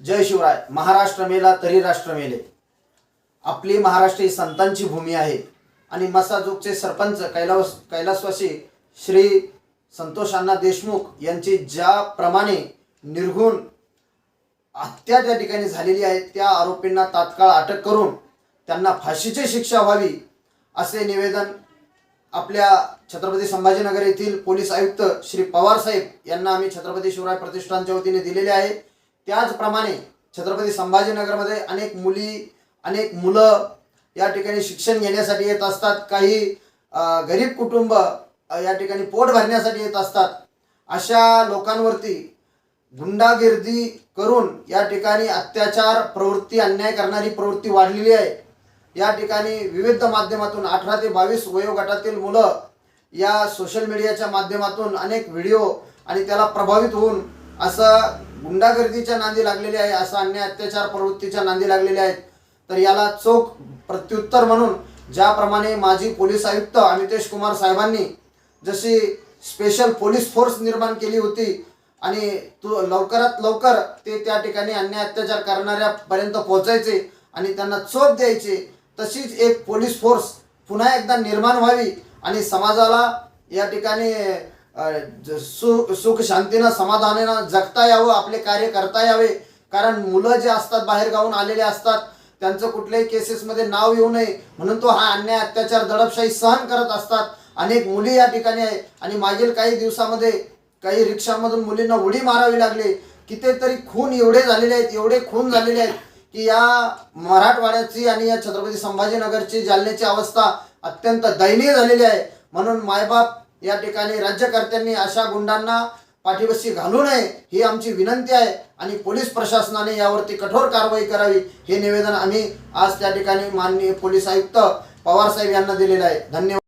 जय शिवराय. महाराष्ट्र मेला तरी राष्ट्र मेले. आपली महाराष्ट्र ही संतांची भूमी आहे. आणि मसाजोगचे सरपंच कैलास कैलासवासी श्री संतोष अण्णा देशमुख यांची ज्याप्रमाणे निर्घुण हत्या त्या ठिकाणी झालेली आहे त्या आरोपींना तात्काळ अटक करून त्यांना फाशीची शिक्षा व्हावी असे निवेदन आपल्या छत्रपती संभाजीनगर येथील पोलीस आयुक्त श्री पवार साहेब यांना आम्ही छत्रपती शिवराय प्रतिष्ठानच्या वतीने दिलेले आहे. त्याचप्रमाणे छत्रपती संभाजीनगरमध्ये अनेक मुली अनेक मुलं या ठिकाणी शिक्षण घेण्यासाठी येत असतात. काही गरीब कुटुंब या ठिकाणी पोट भरण्यासाठी येत असतात. अशा लोकांवरती गुंडागिर्दी करून या ठिकाणी अत्याचार प्रवृत्ती अन्याय करणारी प्रवृत्ती वाढलेली आहे. या ठिकाणी विविध माध्यमातून अठरा ते बावीस वयोगटातील मुलं या सोशल मीडियाच्या माध्यमातून अनेक व्हिडिओ आणि त्याला प्रभावित होऊन असं गुंडागर्दीच्या नांदी लागलेली आहे असं अन्याय अत्याचार प्रवृत्तीच्या नांदी लागलेल्या आहेत. तर याला चोख प्रत्युत्तर म्हणून ज्याप्रमाणे माजी पोलीस आयुक्त अमितेश कुमार साहेबांनी जशी स्पेशल पोलीस फोर्स निर्माण केली होती आणि तू लवकरात लवकर ते त्या ठिकाणी अन्याय अत्याचार करणाऱ्यापर्यंत पोहोचायचे आणि त्यांना चोप द्यायचे तशीच एक पोलीस फोर्स पुन्हा एकदा निर्माण व्हावी आणि समाजाला या ठिकाणी ज- सु सुख शांतीनं समाधानानं जगता यावं आपले कार्य करता यावे. कारण मुलं जे असतात बाहेर गावून आलेले असतात त्यांचं कुठल्याही केसेसमध्ये नाव येऊ नये. म्हणून तो हा अन्याय अत्याचार दडपशाही सहन करत असतात. अनेक मुली या ठिकाणी आहे. आणि मागील काही दिवसामध्ये काही रिक्षामधून मुलींना उडी मारावी लागली. कितीतरी खून एवढे झालेले आहेत एवढे खून झालेले आहेत की या मराठवाड्याची आणि या छत्रपती संभाजीनगरची जालन्याची अवस्था अत्यंत दयनीय झालेली आहे. म्हणून मायबाप या ठिकाणी राज्यकर्त्यांनी अशा गुंडांना पाठीबशी घालू नये ही आमची विनंती आहे आणि पोलीस प्रशासनाने यावरती कठोर कारवाई करावी हे निवेदन आम्ही आज त्या ठिकाणी माननीय पोलीस आयुक्त पवार साहेब यांना दिलेलं आहे. धन्यवाद.